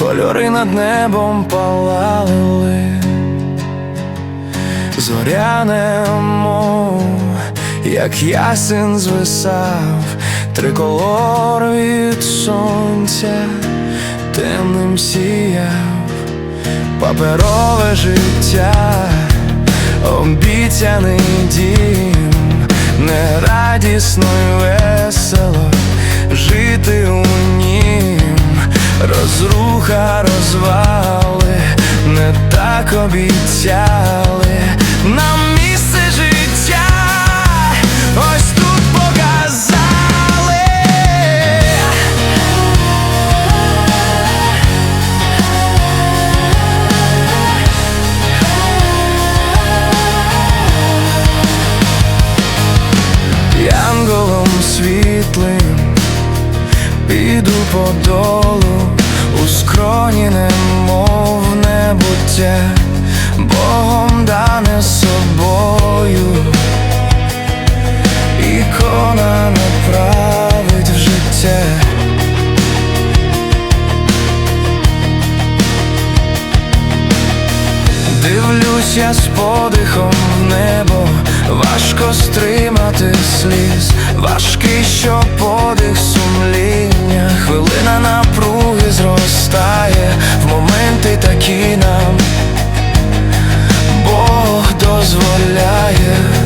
зірки над небом палали, зоряне мов, як ясен звисав, триколор від сонця темним сіяв, паперове життя, обіцяний дім, нерадісно розруха, розвали, не так обіцяли нам місце життя, ось тут показали. Янголом світлим піду по долу небуття, Богом дане собою, ікона направить в життя. Дивлюсь я з подихом в небо, важко стримати сліз, важкий, що подих fire.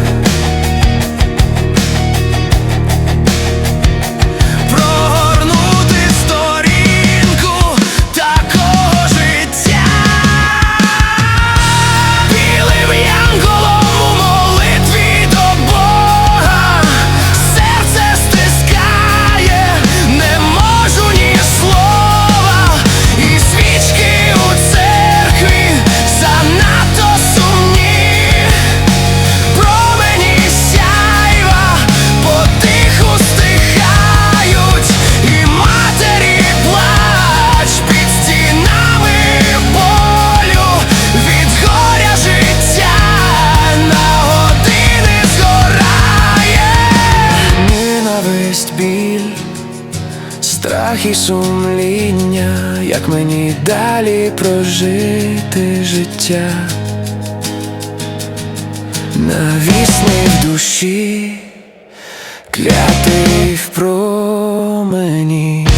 страх і сумління, як мені далі прожити життя, навісний в душі, клятий в промені.